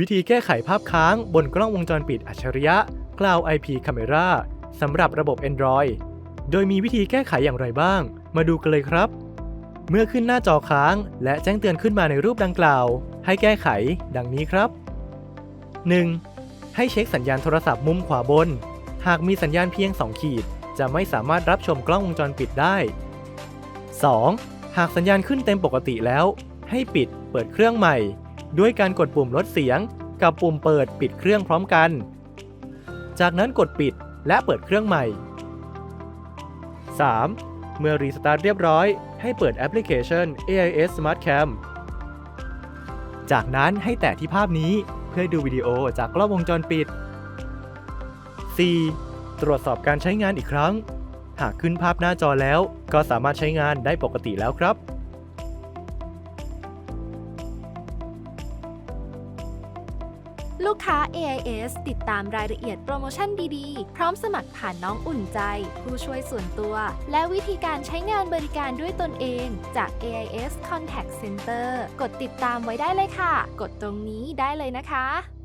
วิธีแก้ไขภาพค้างบนกล้องวงจรปิดอัจฉริยะ Cloud IP Camera สำหรับระบบ Android โดยมีวิธีแก้ไขอย่างไรบ้าง มาดูกันเลยครับ เมื่อขึ้นหน้าจอค้าง และแจ้งเตือนขึ้นมาในรูปดังกล่าว ให้แก้ไขดังนี้ครับ 1. ให้เช็คสัญญาณโทรศัพท์มุมขวาบน หากมีสัญญาณเพียง 2 ขีด จะไม่สามารถรับชมกล้องวงจรปิดได้ 2. หากสัญญาณขึ้นเต็มปกติแล้ว ให้ปิดเปิดเครื่องใหม่ ด้วยการกดปุ่มลดเสียง กับปุ่มเปิดปิดเครื่องพร้อมกัน จากนั้นกดปิดและเปิดเครื่องใหม่ 3. เมื่อรีสตาร์ทเรียบร้อย ให้เปิดแอปพลิเคชัน AIS Smart Cam จากนั้นให้แตะที่ภาพนี้เพื่อดูวิดีโอจากกล้องวงจรปิด 4. ตรวจสอบการใช้งานอีกครั้ง หากขึ้นภาพหน้าจอแล้วก็สามารถใช้งานได้ปกติแล้วครับ ลูกค้า AIS ติดตามรายละเอียดโปรโมชั่นดีๆ พร้อมสมัครผ่านน้องอุ่นใจ ผู้ช่วยส่วนตัว และวิธีการใช้งานบริการด้วยตนเองจาก AIS Contact Center กดติดตามไว้ได้เลยค่ะ กดตรงนี้ได้เลยนะคะ